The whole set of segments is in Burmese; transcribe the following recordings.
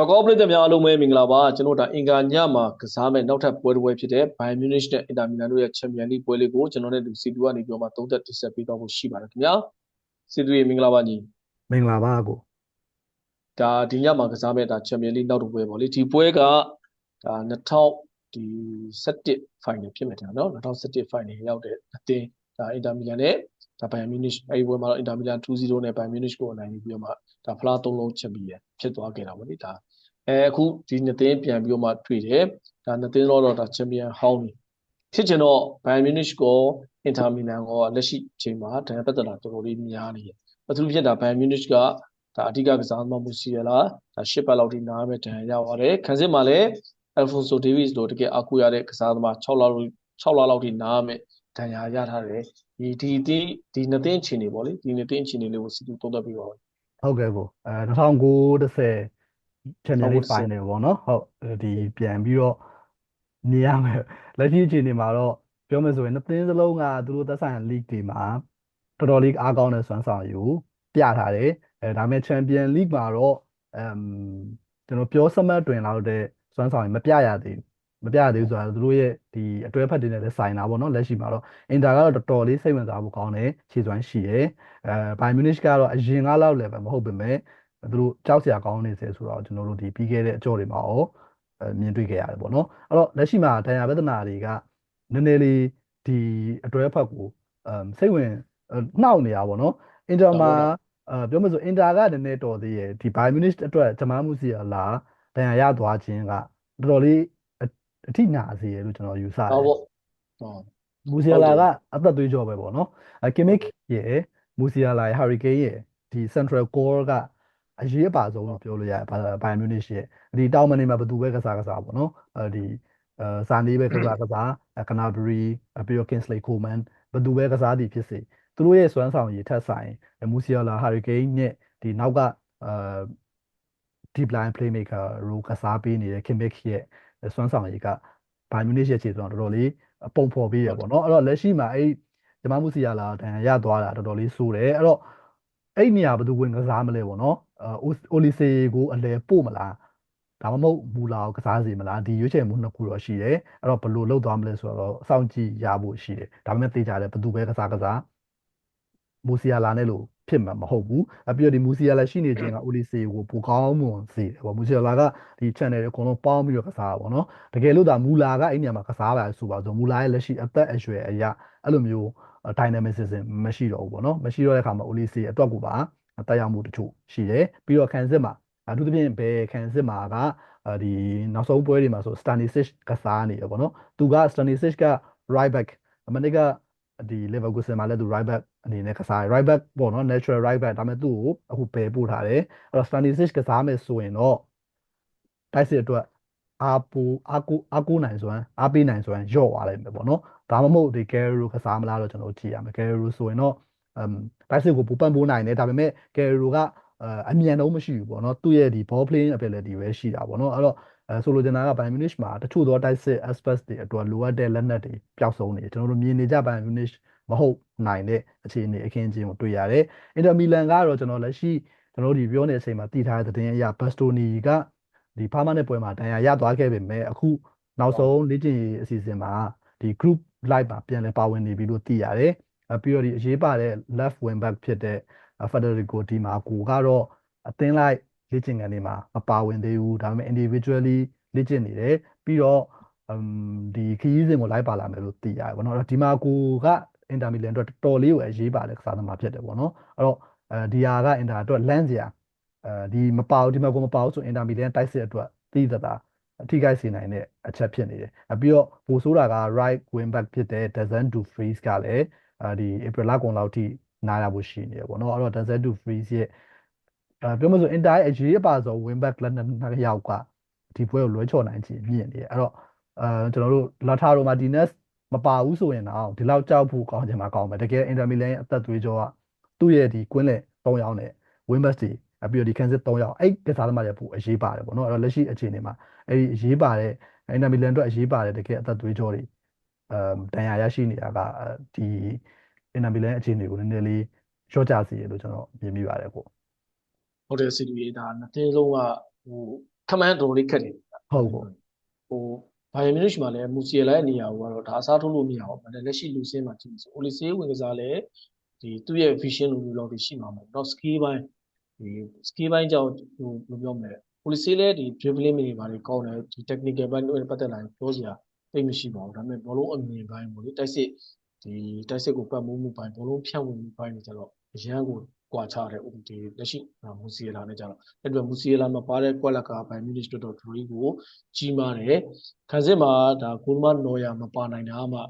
စောကောပရိသတ်များအားလုံးပဲမင်္ဂလာပါကျွန်တော်ဒါအင်္ဂါညမှာကစားမဲ့နောက်ထပ်ပွဲတစ်ပွဲဖြစ်တဲ့ Bayern Munich နဲ့ Inter Milan တို့ရဲ့ Champions League ပွဲလေးကိုကျွန်တော်နဲ့ဒီ C2 ကနေပြောမှသုံးသက်တင်ဆက်ပေးတော့ဖို့ရှိပါတယ်ခင်ဗျာ C2 ရေမင်္ဂလာပါညီမင်္ဂလာပါကိုဒါဒီညမှာကစားမဲ့ဒါ Champions League နောက်တစ်ပွဲပေါ့လေဒီပွဲကဒါ2017 final ဖြစ်မယ်ထင်တယ်နော်2017 final ရောက်တဲ့အသင်းဒါ Inter Milan နဲ့ဒါ Bayern Munich အဲဒီပွဲမှာတော့ Inter Milan 2-0နဲ့ Bayern Munich ကိုအနိုင်ယူပြီးတော့မှဒါဖလား၃လုံးချက်ပြီးရဖြစ်သွားခဲ့တာပေါ့လေဒါ အဲအခုဒီနှစ်သင်းပြန်ပြီးတော့မှတွေ့တယ်ဒါနှစ်သင်းတော့ဒါချန်ပီယံဟောင်းနေဖြစ်ချင်တော့ Bayern Munich ကိုအင်တာမီလန်ကိုလက်ရှိအချိန်မှာဒဏ်ပတ်သက်တာတော်တော်လေးများနေတယ်အထူးဖြင့်ဒါ Bayern Munich ကဒါအဓိကကစားသမားမှုစီရလားဒါရှစ်ပတ်လောက်ထိနားမဲ့ဒဏ်ရပါတယ်ခန်းစစ်မှာလည်း Alfonso Davies တို့တကယ်အကူရတဲ့ကစားသမား6လလောက်6လလောက်ထိနားမဲ့ဒဏ်ရာရထားတယ်ဒီဒီဒီဒီနှစ်သင်းအခြေအနေပေါ့လေဒီနှစ်သင်းအခြေအနေလေးကိုစီတူသုံးသပ်ပြီးပါဦးဟုတ်ကဲ့ကိုအဲ 2009 Champions League Final ပေါ့နော်ဟုတ်ဒီပြန်ပြီးတော့နေရမယ်လက်ရှိအခြေအနေမှာတော့ပြောမယ်ဆိုရင်နှစ်သင်းစလုံးကသူတို့သက်ဆိုင်ရာ league တွေမှာတော်တော်လေးအားကောင်းတဲ့စွမ်းဆောင်ရည်ကိုပြထားတယ်အဲဒါပေမဲ့ Champion League မှာတော့အမ်ကျွန်တော်ပြောစမှတ်တွင်လောက်တဲ့စွမ်းဆောင်ရည်မပြရသေးဘူးမပြရသေးဘူးဆိုတာသူတို့ရဲ့ဒီအတွဲဖက်တွေနဲ့လည်းဆိုင်တာပေါ့နော်လက်ရှိမှာတော့အင်တာကတော့တော်တော်လေးစိတ်ဝင်စားဖို့ကောင်းတယ်ခြေစွမ်းရှိတယ်အဲဘိုင်မြူနစ်ကတော့အရင်ကလောက်လည်းပဲမဟုတ်ပေမဲ့ သူတို့ကြောက်စရာကောင်းနေစေဆိုတော့ကျွန်တော်တို့ဒီပြီးခဲ့တဲ့အကြောတွေမှာရောမြင်တွေ့ခဲ့ရတယ်ပေါ့နော်အဲ့တော့လက်ရှိမှာဒဏ်ရာပြဿနာတွေကနည်းနည်းလေးဒီအတွဲဖက်ကိုအမ်စိတ်ဝင်နှောက်နေတာပေါ့နော်အင်တာမှာအဲပြောမလို့ဆိုအင်တာကနည်းနည်းတော်သေးရဲ့ဒီဘိုင်မြူနစ်အတွက်ဂျမားမှုစီလာဒဏ်ရာရသွားခြင်းကတော်တော်လေးအထိနာစေရလို့ကျွန်တော်ယူဆတယ်ဟုတ်ပေါ့ဟုတ်မူဆီယာလာကအသက်သွေးကြောပဲပေါ့နော်အဲကီမစ်ရဲ့မူဆီယာလာရဲ့ဟာရီကိန်းရဲ့ဒီ central core က အရေးအပါဆုံးလို့ပြောလို့ရတယ်ဘိုင်မြူနစ်ရဲ့ဒီတောင်မနေမှာဘယ်သူပဲကစားကစားပေါ့နော်အဲဒီအဲဇာနီးပဲကစားကစားကနာဘရီပြီးတော့ Kingsley Coman ဘယ်သူပဲကစားသည်ဖြစ်စေသူတို့ရဲ့စွမ်းဆောင်ရည်ထက်ဆိုင်မူဆီယာလာဟာရီကိန်းနဲ့ဒီနောက်ကအာ deep line playmaker ရိုကစားပေးနေတဲ့ Kimmich ရဲ့စွမ်းဆောင်ရည်ကဘိုင်မြူနစ်ရဲ့ခြေစွမ်းတော်တော်လေးပုံဖော်ပေးရပေါ့နော်အဲ့တော့လက်ရှိမှာအဲ့ဂျမမှုစီယာလာတန်ရသွားတာတော်တော်လေးစိုးတယ်အဲ့တော့ အဲ့နေရာဘယ်သူဝင်ကစားမလဲပေါ့နော်အိုလီစေကိုအလဲပို့မလားဒါမှမဟုတ်မူလာကိုကစားစီမလားဒီရွေးချယ်မှုနှစ်ခုတော့ရှိတယ်အဲ့တော့ဘယ်လိုလုပ်သွားမလဲဆိုတော့အဆောင်ကြည့်ရဖို့ရှိတယ်ဒါပေမဲ့သိကြတယ်ဘယ်သူပဲကစားကစားမူစီယာလာနဲ့လို့ဖြစ်မှာမဟုတ်ဘူးအပြီးတော့ဒီမူစီယာလာရှိနေခြင်းကအိုလီစေကိုပိုကောင်းမွန်စေတယ်ပေါ့မူစီယာလာကဒီ channel တွေအကုန်လုံးပေါင်းပြီးတော့ကစားတာပေါ့နော်တကယ်လို့ဒါမူလာကအဲ့နေရာမှာကစားပါဆိုပါဆိုမူလာရဲ့လက်ရှိအသက်အရွယ်အရာအဲ့လိုမျိုး dynamicism မရှိတော့ဘူးပေါ့နော်မရှိတော့တဲ့အခါမှာအိုလီစေအတွက်ကိုပါတက်ရောက်မှုတချို့ရှိတယ်ပြီးတော့ခံစစ်မှာအထူးသဖြင့်ဘယ်ခံစစ်မှာကဒီနောက်ဆုံးပွဲတွေမှာဆို Stanisic ကစားနေရပေါ့နော်သူက Stanisic က right back အမနစ်ကဒီ Leverkusen မှာလည်းသူ right back အနေနဲ့ကစား right back ပေါ့နော် natural right back ဒါပေမဲ့သူ့ကိုအခုပယ်ပို့ထားတယ်အဲ့တော့ Stanisic ကစားမယ်ဆိုရင်တော့တိုက်စစ်အတွက် အားပူအားကိုအားကိုနိုင်စွမ်းအားပေးနိုင်စွမ်းညော့သွားလိုက်မယ်ပေါ့နော်ဒါမှမဟုတ်ဒီ Gero ကစားမလားတော့ကျွန်တော်ကြည့်ရမယ် Gero ဆိုရင်တော့အမ်တိုက်စစ်ကိုပူပန့်ပိုးနိုင်တယ်ဒါပေမဲ့ Gero ကအမြန်တော့မရှိဘူးပေါ့နော်သူ့ရဲ့ဒီ ball playing ability ပဲရှိတာပေါ့နော်အဲ့တော့အဲဆိုလိုချင်တာက Bayern Munich မှာတချို့သောတိုက်စစ် aspects တွေအတွက်လိုအပ်တဲ့လက်နက်တွေပျောက်ဆုံးနေတယ်ကျွန်တော်တို့မြင်နေကြ Bayern Munich မဟုတ်နိုင်တဲ့အခြေအနေအခင်းအကျင်းကိုတွေ့ရတယ်။ Inter Milan ကတော့ကျွန်တော်လက်ရှိကျွန်တော်တို့ဒီပြောနေတဲ့အချိန်မှာတည်ထားတဲ့သတင်းအရ Bastoni က ဒီဖားမနဲ့ပွဲမှာတန်ရာရသွားခဲ့ပေမဲ့အခုနောက်ဆုံးလေ့ကျင့်ရေးအစီအစဉ်မှာဒီ group live မှာပြန်လည်ပါဝင်နေပြီလို့သိရတယ်။ပြီးတော့ဒီအရေးပါတဲ့ left wing back ဖြစ်တဲ့ Federico Di Marco ကတော့အသင်းလိုက်လေ့ကျင့်ခန်းတွေမှာမပါဝင်သေးဘူးဒါပေမဲ့ individually လေ့ကျင့်နေတယ်ပြီးတော့အမ်ဒီခရီးစဉ်ကိုလိုက်ပါလာမယ်လို့သိရတယ်ဗောနော်ဒီမာကိုကအင်တာမီလန်အတွက်တော်တော်လေးကိုအရေးပါတဲ့ကစားသမားဖြစ်တယ်ဗောနော်အဲ့တော့အဲဒီဟာကအင်တာအတွက်လန့်စရာ အဲဒီမပါဘူးဒီမှာကိုမပါဘူးဆိုအင်တာမီလန်တိုက်စစ်အတွက်သိသတာအထိခိုက်စေနိုင်တဲ့အချက်ဖြစ်နေတယ်။ပြီးတော့ဘိုဆိုးတာက right wing back ဖြစ်တဲ့ Dazan Dumfries ကလည်းအဲဒီ April လကုန်လောက်ထိနားရဖို့ရှိနေတယ်ပေါ့နော်။အဲ့တော့ Dazan Dumfries ရဲ့အဲပြောမလို့ Inter ရဲ့အရေးအပါဆုံး wing back လက်နှစ်ယောက်ကဒီပွဲကိုလွှဲချော်နိုင်ချင်မြင်နေတယ်။အဲ့တော့အဲကျွန်တော်တို့ Lautaro Martinez မပါဘူးဆိုရင်တော့ဒီလောက်ကြောက်ဖို့ကောင်းချင်မှာကောင်းမယ်တကယ်အင်တာမီလန်ရဲ့အသက်သွေးကြောကသူ့ရဲ့ဒီကွင်းလက်၃ယောက်နဲ့ Wimbus တွေအ ပြီးတော့ဒီ Kansas 3ယောက်အဲ့ကစားသမားတွေပိုအရေးပါတယ်ပေါ့နော်အဲ့တော့လက်ရှိအခြေအနေမှာအဲ့ဒီအရေးပါတဲ့အင်တာမီလန်အတွက်အရေးပါတဲ့တကယ်အသက်သွေးကြောတွေအမ်တန်ရာရရှိနေတာကဒီအင်တာမီလန်အခြေအနေကိုနည်းနည်းလေးရှော့ချစီရလို့ကျွန်တော်မြင်မိပါတယ်ကိုဟုတ်တယ်စီတူရေးဒါနှစ်သင်းလုံးကဟိုခမန်းတော်လေးခက်တယ်ဟုတ်ပေါ့ဟိုဘိုင်ယန်မြူနစ်မှာလည်းမူစီယလာရဲ့နေရာကိုကတော့ဒါအစားထိုးလို့မရဘူး။ဒါလက်ရှိလူစင်းမှာကြည့်ဆိုအိုလီဆေးဝင်ကစားလဲဒီသူ့ရဲ့ vision လိုမျိုးလောက်ရှိမှာမဟုတ်ဘူး။တော့ skill ဘိုင်း ဒီ skill ဘိုင်းကြောင့်ဟိုဘယ်လိုပြောမလဲ။အိုလီဆေးလည်းဒီ dribbling တွေဘာတွေကောင်းတယ်ဒီ technical ဘိုင်းတွေပတ်သက်လာရင်ပြောစရာသိမရှိပါဘူး။ဒါပေမဲ့ဘောလုံးအမြင်ဘိုင်းပေါ့လေတိုက်စစ်ဒီတိုက်စစ်ကိုပတ်မိုးမှုဘိုင်းဘောလုံးဖြန့်ဝေမှုဘိုင်းတွေကျတော့အရန်ကိုကွာခြားတယ်ဥပဒေလက်ရှိမူစီယလာနဲ့ကျတော့အဲ့တော့မူစီယလာမှာပါတဲ့ကွက်လက်ကဘိုင်မြူနစ်တော်တော်ဒရီကိုကြီးမားတယ်ခံစစ်မှာဒါဂိုးသမားနော်ယာမပါနိုင်တာမှ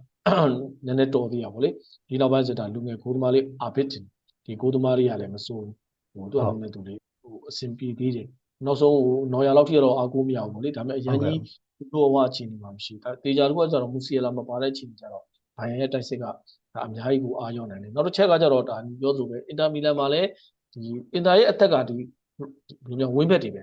နည်းနည်းတော်သေးရပါလေဒီနောက်ပိုင်းဆိုတာလူငယ်ဂိုးသမားလေးအာဘစ်တင်ဒီဂိုးသမားလေးကလည်းမစိုးဘူး ဟိုသူ့အမေသူလေးဟိုအဆင်ပြေသေးတယ်နောက်ဆုံးဟိုနော်ယာလောက်ထိတော့အားကိုးမရဘူးပေါ့လေဒါပေမဲ့အရန်ကြီးတို့ဝအချင်းနေမှာမရှိဒါတေချာတခုကကျတော့မူစီယလာမပါတဲ့ချင်းကျတော့ဘိုင်ရဲ့တိုက်စစ်ကဒါအများကြီးကိုအားရောနိုင်တယ်နောက်တစ်ချက်ကကျတော့ဒါပြောသလိုပဲအင်တာမီလန်မှာလည်းဒီအင်တာရဲ့အသက်ကဒီဘယ်လိုမျိုးဝင်းဘက်တွေပဲ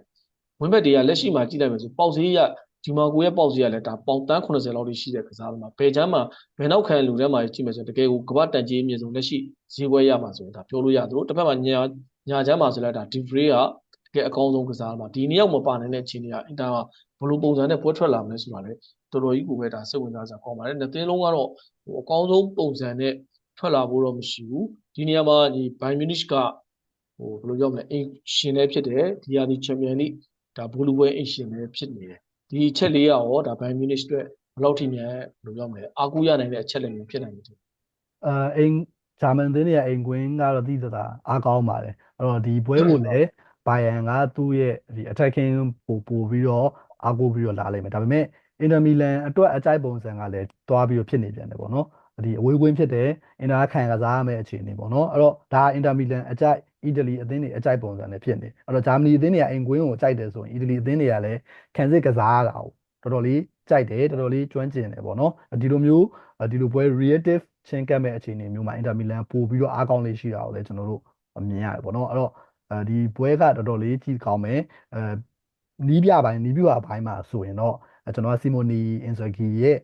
ဝင်းဘက်တွေကလက်ရှိမှာကြည့်လိုက်မယ်ဆိုပေါက်ဈေးရဒီမာကိုရဲ့ပေါက်စီကလည်းဒါပေါင်တန်း80လောက်ထိရှိတဲ့ကစားသမားဘယ်ချမ်းမှာဘယ်နောက်ခံလူထဲမှာကြည့်မယ်ဆိုရင်တကယ်ကိုကမ္ဘာတန်ကြီးအမြင့်ဆုံးလက်ရှိဈေးပွဲရမှာဆိုရင်ဒါပြောလို့ရသလိုတစ်ဖက်မှာညာ ညာချမ်းမှာဆိုလည်းဒါဒီဗရေးကတကယ်အကောင်းဆုံးကစားသမားဒီနှစ်ယောက်မပါနိုင်တဲ့ချင်းတွေကအင်တာကဘယ်လိုပုံစံနဲ့ပွဲထွက်လာမလဲဆိုတာလည်းတော်တော်ကြီးကိုပဲဒါစိတ်ဝင်စားစရာကောင်းပါတယ်နှစ်သင်းလုံးကတော့ဟိုအကောင်းဆုံးပုံစံနဲ့ထွက်လာဖို့တော့မရှိဘူးဒီနေရာမှာဒီဘိုင်မြူနစ်ကဟိုဘယ်လိုပြောမလဲအင်ရှင်လည်းဖြစ်တယ်ဒီယာဒီချန်ပီယံလိဒါဘူလူပွဲအင်ရှင်လည်းဖြစ်နေတယ်ဒီအချက်လေးကရောဒါဘိုင်မြူနစ်အတွက်ဘယ်လောက်ထိမြန်ဘယ်လိုပြောမလဲအာကူရနိုင်တဲ့အချက်လေးမျိုးဖြစ်နိုင်တယ်အဲအိမ်ဂျာမန်သင်းရဲ့အိမ်ကွင်းကတော့တိတသာအားကောင်းပါတယ် အဲ့တော့ဒီပွဲကိုလည်းဘိုင်ယန်ကသူ့ရဲ့ဒီ attacking ပို့ပို့ပြီးတော့အားကိုးပြီးတော့လာလိမ့်မယ်ဒါပေမဲ့အင်တာမီလန်အတွက်အကြိုက်ပုံစံကလည်းတွားပြီးတော့ဖြစ်နေပြန်တယ်ပေါ့နော်ဒီအဝေးကွင်းဖြစ်တယ်အင်တာခံကစားရမယ့်အခြေအနေပေါ့နော်အဲ့တော့ဒါအင်တာမီလန်အကြိုက်အီတလီအသင်းတွေအကြိုက်ပုံစံနဲ့ဖြစ်နေအဲ့တော့ဂျာမနီအသင်းတွေကအိမ်ကွင်းကိုကြိုက်တယ်ဆိုရင်အီတလီအသင်းတွေကလည်းခံစစ်ကစားရတာကိုတော်တော်လေးကြိုက်တယ်တော်တော်လေးကျွမ်းကျင်တယ်ပေါ့နော်ဒီလိုမျိုးဒီလိုပွဲ reactive ချင်းကပ်မဲ့အခြေအနေမျိုးမှာအင်တာမီလန်ပို့ပြီးတော့အားကောင်းလေးရှိတာကိုလည်းကျွန်တော်တို့ မြင်ရတယ်ပေါ့နော်အဲ့တော့အဲဒီပွဲကတော်တော်လေးကြည့်ကောင်းမယ်အဲနီးပြပိုင်းနီးပြပိုင်းမှာဆိုရင်တော့ကျွန်တော်ကစီမိုနီအင်ဇာဂီရဲ့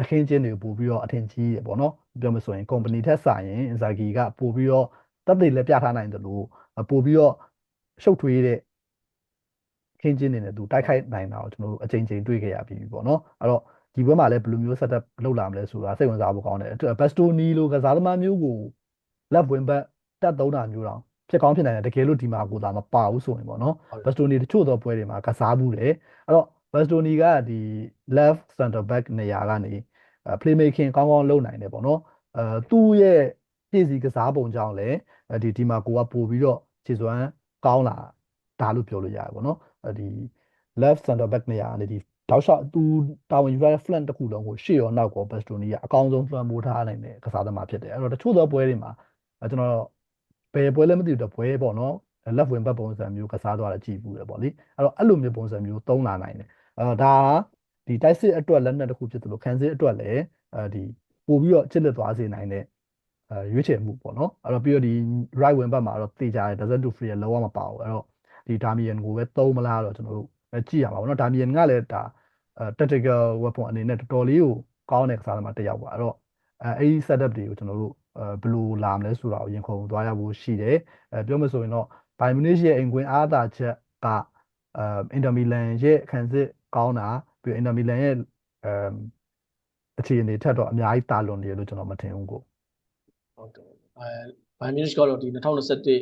အခင်းချင်းတွေကိုပို့ပြီးတော့အထင်ကြီးတယ်ပေါ့နော်ပြောမဆိုရင် company ထက်စာရင်အင်ဇာဂီကပို့ပြီးတော့တက်သေးလည်းပြထားနိုင်တယ်လို့ပို့ပြီးတော့ရှုပ်ထွေးတဲ့ခင်းချင်းနေနဲ့သူတိုက်ခိုက်နိုင်တာကိုကျွန်တော်တို့အချိန်ချင်းတွေ့ခဲ့ရပြီပေါ့နော်အဲ့တော့ဒီဘက်မှာလည်းဘယ်လိုမျိုး setup လုပ်လာမလဲဆိုတာစိတ်ဝင်စားဖို့ကောင်းတယ်ဘက်စတိုနီလိုကစားသမားမျိုးကို left wing back တက်သုံးတာမျိုးတောင်ဖြစ်ကောင်းဖြစ်နိုင်တယ်တကယ်လို့ဒီမှာကိုသာမပါဘူးဆိုရင်ပေါ့နော်ဘက်စတိုနီတချို့သောပွဲတွေမှာကစားဘူးတယ်အဲ့တော့ဘက်စတိုနီကဒီ left center back နေရာကနေ play making ကောင်းကောင်းလုပ်နိုင်တယ်ပေါ့နော်အဲသူ့ရဲ့ပြည်စီကစားပုံကြောင့်လည်းဒီဒီမှာကိုကပို့ပြီးတော့ခြေစွမ်းကောင်းလာဒါလို့ပြောလို့ရတယ်ပေါ့နော်ဒီ left center back နေရာကနေဒီတောက်လျှောက်သူတာဝန်ယူရတဲ့ flank တစ်ခုလုံးကိုရှေ့ရောနောက်ကောဘက်စတိုနီကအကောင်းဆုံးလွှမ်းမိုးထားနိုင်တဲ့ကစားသမားဖြစ်တယ်အဲ့တော့တချို့သောပွဲတွေမှာကျွန်တော် ဘယ်ပွဲလဲမသိဘူးတပွဲပေါ့နော် left wing back ပုံစံမျိုးကစားသွားတာကြည့်ဘူးလေပေါ့လေအဲ့တော့အဲ့လိုမျိုးပုံစံမျိုးသုံးလာနိုင်တယ်အဲ့တော့ဒါဒီတိုက်စစ်အတွက်လက်နက်တစ်ခုဖြစ်တယ်လို့ခံစစ်အတွက်လည်းအဲဒီပို့ပြီးတော့ချစ်လက်သွားစေနိုင်တဲ့အဲရွေးချယ်မှုပေါ့နော်အဲ့တော့ပြီးတော့ဒီ right wing back မှာတော့တေချာတယ် doesn't do free လောကမပါဘူးအဲ့တော့ဒီ Damian ကိုပဲသုံးမလားတော့ကျွန်တော်တို့ကြည့်ရမှာပေါ့နော် Damian ကလည်းဒါအဲ tactical weapon အနေနဲ့တော်တော်လေးကိုကောင်းတဲ့ကစားသမားတစ်ယောက်ပါအဲ့တော့အဲအဲ့ဒီ setup တွေကိုကျွန်တော်တို့အဲ ဘယ်လိုလာမလဲဆိုတာကိုရင်ခုန်သွားရဖို့ရှိတယ်အဲပြောမဆိုရင်တော့ Bayern Munich ရဲ့အင်ကွင်းအားသာချက်ကအဲ Inter Milan ရဲ့ခံစစ်ကောင်းတာပြီး Inter Milan ရဲ့အဲအခြေအနေထက်တော့အများကြီးတာလွန်နေတယ်လို့ကျွန်တော်မထင်ဘူးကိုဟုတ်တယ်အဲဘိုင်မြူနစ်ကတော့ဒီ2021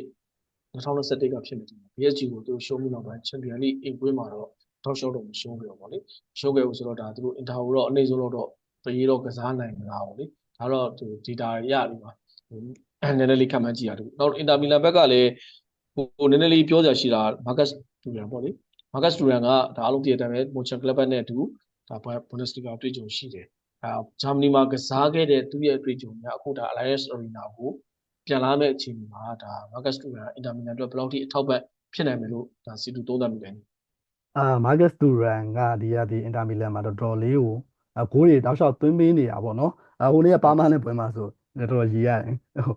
2021ကဖြစ်နေတယ် PSG ကိုသူရှုံးပြီးနောက်ပိုင်းချန်ပီယံလိအိမ်ကွင်းမှာတော့တောက်လျှောက်တော့မရှုံးခဲ့ဘူးပေါ့လေရှုံးခဲ့ဘူးဆိုတော့ဒါသူတို့အင်တာကိုတော့အနေဆုံးတော့တရေတော့ကစားနိုင်မလားပေါ့လေ ဒါတော့သူဒီတာရပြီးပါနည်းနည်းလေးခံမှန်းကြည့်ရတူနောက်အင်တာမီလန်ဘက်ကလည်းဟိုနည်းနည်းလေးပြောကြရှိတာမာကတ်တူရန်ပေါ့လေမာကတ်တူရန်ကဒါအလုံးတည်တဲ့အတိုင်းပဲမိုချန်ကလပ်ဘတ်နဲ့အတူဒါဘွန်ဒက်စလီဂါတွေ့ကြုံရှိတယ်အဲဂျာမနီမှာကစားခဲ့တဲ့သူ့ရဲ့တွေ့ကြုံများအခုဒါ Allianz Arena ကိုပြန်လာမယ့်အခြေအနေမှာဒါမာကတ်တူရန်အင်တာမီလန်အတွက်ဘယ်လောက်ထိအထောက်ပံ့ဖြစ်နိုင်မယ်လို့ဒါစီတူသုံးသပ်မိတယ်အာမာဂတ်တူရန်ကဒီကဒီအင်တာမီလန်မှာတော်တော်လေးကိုအဂိုးတွေတောက်လျှောက်သွင်းပေးနေတာပေါ့နော်အ ဟိုနေ့ကပါမနဲ့ပွဲမှာဆိုတော်တော်ရေးရတယ်ဟို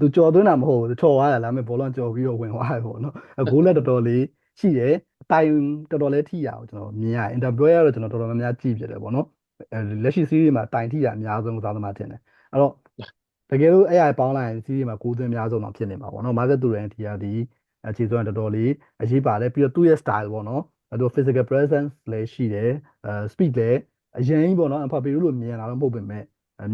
သူကြော်သွင်းတာမဟုတ်ဘူးသူချော်သွားတယ်လားမဲ့ဘောလုံးကြော်ပြီးတော့ဝင်သွားတယ်ပေါ့နော်အဂိုးလည်းတော်တော်လေးရှိတယ်အတိုင်တော်တော်လေးထိရအောင်ကျွန်တော်မြင်ရတယ်အင်တာဘွဲကတော့ကျွန်တော်တော်တော်များများကြည့်ပြတယ်ပေါ့နော်လက်ရှိစီးရီးမှာတိုင်ထိရအများဆုံးကစားသမားတင်တယ်အဲ့တော့တကယ်လို့အဲ့ရပေါင်းလိုက်ရင်စီးရီးမှာ9သွင်းအများဆုံးတော့ဖြစ်နေမှာပေါ့နော်မာဂတ်တူရန်ဒီကဒီအခြေစွမ်းတော်တော်လေးအရေးပါတယ်ပြီးတော့သူ့ရဲ့ style ပေါ့နော်အဲ့တော့ physical presence လည်းရှိတယ်အဲ speed လည်းအရင်ကြီးပေါ့နော်အဖပေလို့မြန်လာတော့မဟုတ်ပေမဲ့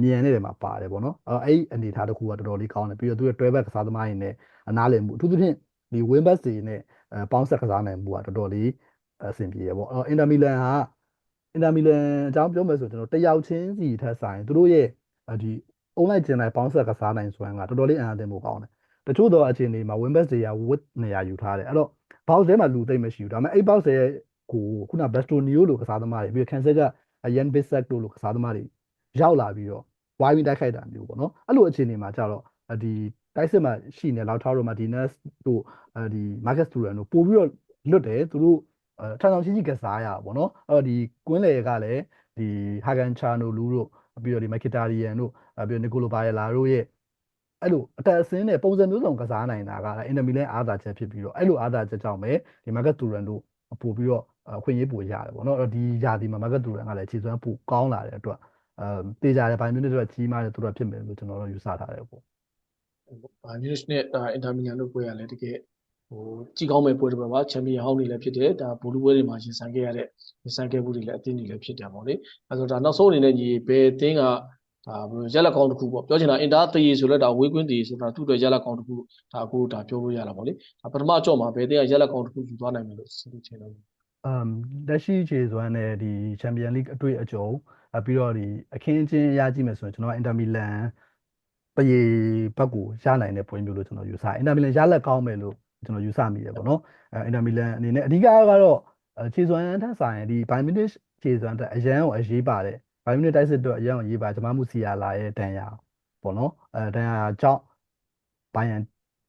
မြန်နေတယ်မှာပါတယ်ပေါ့နော်အဲ့အဲ့အနေထားတစ်ခုကတော်တော်လေးကောင်းတယ်ပြီးတော့သူ့ရဲ့တွဲဘက်ကစားသမားတွေနဲ့အနားလည်မှုအထူးသဖြင့်ဒီ win back တွေနဲ့အဲပေါင်းဆက်ကစားနိုင်မှုကတော်တော်လေးအဆင်ပြေရပေါ့အဲ့တော့ Inter Milan ကအင်တာမီလန်အကြောင်းပြောမယ်ဆိုကျွန်တော်တယောက်ချင်းစီထက်ဆိုင်သူတို့ရဲ့ဒီအုံလိုက်ကျင်လိုက်ပေါင်းဆက်ကစားနိုင်စွမ်းကတော်တော်လေးအံ့အားသင့်ဖို့ကောင်းတယ်တချို့တော့အခြေအနေမှာ Winbet တွေက wit နေရာယူထားတယ်အဲ့တော့ box ထဲမှာလူသိမ့်မရှိဘူးဒါပေမဲ့အဲ့ box ရဲ့ကိုခုန Bastonio လို့ကစားသမားတွေပြီးတော့ Cancel က Ian Bissac တို့လိုကစားသမားတွေ ရောက်လာပြီးတော့ဝိုင်းပြီးတိုက်ခိုက်တာမျိုးပေါ့နော်အဲ့လိုအခြေအနေမှာကြတော့ဒီတိုက်စစ်မှာရှိနေလောက်ထားတို့ Martinez တို့ဒီ Marcus Thuram တို့ပို့ပြီးတော့လွတ်တယ်သူတို့အဲထန်ဆောင်ချင်းကြီးကစားရပါဘောနော်အဲ့တော့ဒီကွင်းလေကလည်းဒီဟာဂန်ချာနိုလူတို့ပြီးတော့ဒီမက်ကီတာရီယန်တို့ပြီးတော့နီကိုလိုဘာယလာတို့ရဲ့အဲ့လိုအတက်အစင်းနဲ့ပုံစံမျိုးစုံကစားနိုင်တာကအင်တမီလဲအားသာချက်ဖြစ်ပြီးတော့အဲ့လိုအားသာချက်ကြောင့်ပဲဒီမာကတ်တူရန်တို့ပို့ပြီးတော့အခွင့်အရေးပိုရတယ်ပေါ့နော်အဲ့တော့ဒီຢာဒီမှာမာကတ်တူရန်ကလည်းခြေစွမ်းပိုကောင်းလာတဲ့အတွက် အဲတေးကြတယ်ဘိုင်မြူနစ်တို့ကြီးမားတဲ့သူတို့ဖြစ်မယ်လို့ကျွန်တော်တို့ယူဆထားတယ်ပေါ့ဘိုင်မြူနစ်နဲ့အင်တာမီလန်တို့ပွဲရလဲတကယ်ဟိုကြည်ကောင်းမဲ့ပွဲတစ်ပွဲပါချန်ပီယံဟောင်းနေလည်းဖြစ်တယ်ဒါဘူလူပွဲတွေမှာရှင်ဆိုင်ခဲ့ရတဲ့ရှင်ခဲ့မှုတွေလည်းအသင်းတွေလည်းဖြစ်တယ်ပေါ့လေအဲဆိုဒါနောက်ဆုံးအနေနဲ့ညီဘယ်အသင်းကဒါဘယ်လိုရက်လက်ကောင်းတစ်ခုပေါ့ပြောချင်တာအင်တာတရေဆိုလဲဒါဝေးကွင်းတရေဆိုတာသူ့အတွက်ရက်လက်ကောင်းတစ်ခုဒါအခုဒါပြောလို့ရတာပေါ့လေဒါပထမကြော့မှာဘယ်အသင်းကရက်လက်ကောင်းတစ်ခုယူသွားနိုင်မယ်လို့စဉ်းစားချင်တယ်အမ်လက်ရှိခြေစွမ်းနဲ့ဒီချန်ပီယံလိအတွေ့အကြုံ ပြီးတော့ဒီအခင်းချင်းရကြည့်မယ်ဆိုရင်ကျွန်တော်အင်တာမီလန်ပရေဘက်ကိုရနိုင်တဲ့ပွဲမျိုးလို့ကျွန်တော်ယူဆအင်တာမီလန်ရလက်ကောင်းမယ်လို့ကျွန်တော်ယူဆမိတယ်ပေါ့နော်အဲအင်တာမီလန်အနေနဲ့အဓိကကတော့ခြေစွမ်းထက်ဆိုင်ဒီဘိုင်မီနစ်ခြေစွမ်းတက်အရန်ကိုအရေးပါတယ်ဘိုင်မီနစ်တိုက်စစ်တော့အရန်ကိုရေးပါဂျမားမှုစီယာလာရဲ့တန်ရာပေါ့နော်အဲတန်ရာကြောင့်ဘိုင်ယန်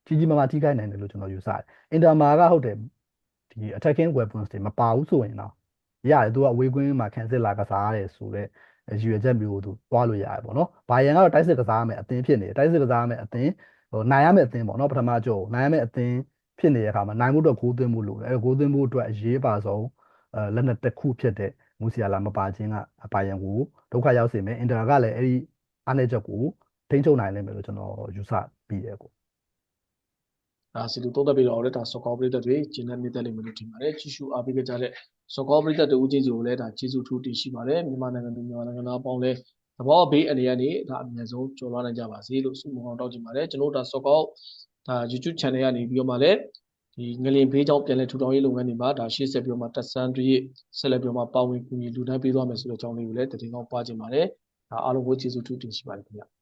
ကြီးကြီးမားမားထိခိုက်နိုင်တယ်လို့ကျွန်တော်ယူဆတယ်အင်တာမာကဟုတ်တယ်ဒီ attacking weapons တွေမပါဘူးဆိုရင်တော့ ရတယ်သူကအဝေးကွင်းမှာ cancel လာကစားရတယ်ဆိုတော့ရည်ရွယ်ချက်မျိုးကိုသူတွားလို့ရတယ်ပေါ့နော်။ဘိုင်ယန်ကတော့တိုက်စစ်ကစားရမယ်အသင်းဖြစ်နေတယ်။တိုက်စစ်ကစားရမယ်အသင်းဟိုနိုင်ရမယ်အသင်းပေါ့နော်ပထမကြောနိုင်ရမယ်အသင်းဖြစ်နေတဲ့အခါမှာနိုင်မှုတော့ဂိုးသွင်းမှုလိုတယ်အဲဂိုးသွင်းမှုအတွက်အရေးပါဆုံးအဲလက်နက်တစ်ခုဖြစ်တဲ့မူစီယာလာမပါခြင်းကပါယန်ကိုဒုက္ခရောက်စေမယ်အင်တာကလည်းအဲ့ဒီအားနည်းချက်ကိုထိန်းချုပ်နိုင်လိမ့်မယ်လို့ကျွန်တော်ယူဆပြီးတယ်ကို ဒါစီလူသုံးသက်ပြီးတော့လည်းဒါစောကောပရိသတ်တွေကျင်းတဲ့မြင့်တက်လိမ့်မယ်လို့ထင်ပါတယ်ကြီးစုအားပေးကြတဲ့စောကောပရိသတ်တို့ဦးချင်းစီကိုလည်းဒါကျေးဇူးထူးတင်ရှိပါတယ်မြန်မာနိုင်ငံသူမြန်မာနိုင်ငံသားအပေါင်းလည်းသဘောဘေးအနေနဲ့ဒါအမြဲဆုံးကြော်လွှားနိုင်ကြပါစေလို့ဆုမွန်အောင်တောင်းချင်ပါတယ်ကျွန်တော်တို့ဒါစောကောဒါ YouTube channel ကနေပြီးတော့မှလည်းဒီငလင်ဖေးကြောင့်ပြန်လည်ထူထောင်ရေးလုပ်ငန်းတွေမှာဒါရှေ့ဆက်ပြီးတော့မှတက်ဆန်းတွေဆက်လက်ပြီးတော့မှပါဝင်ကူညီလူတိုင်းပေးသွားမယ်ဆိုတဲ့အကြောင်းလေးကိုလည်းတည်ငောင်းပါခြင်းပါတယ်ဒါအားလုံးကိုကျေးဇူးထူးတင်ရှိပါတယ်ခင်ဗျာ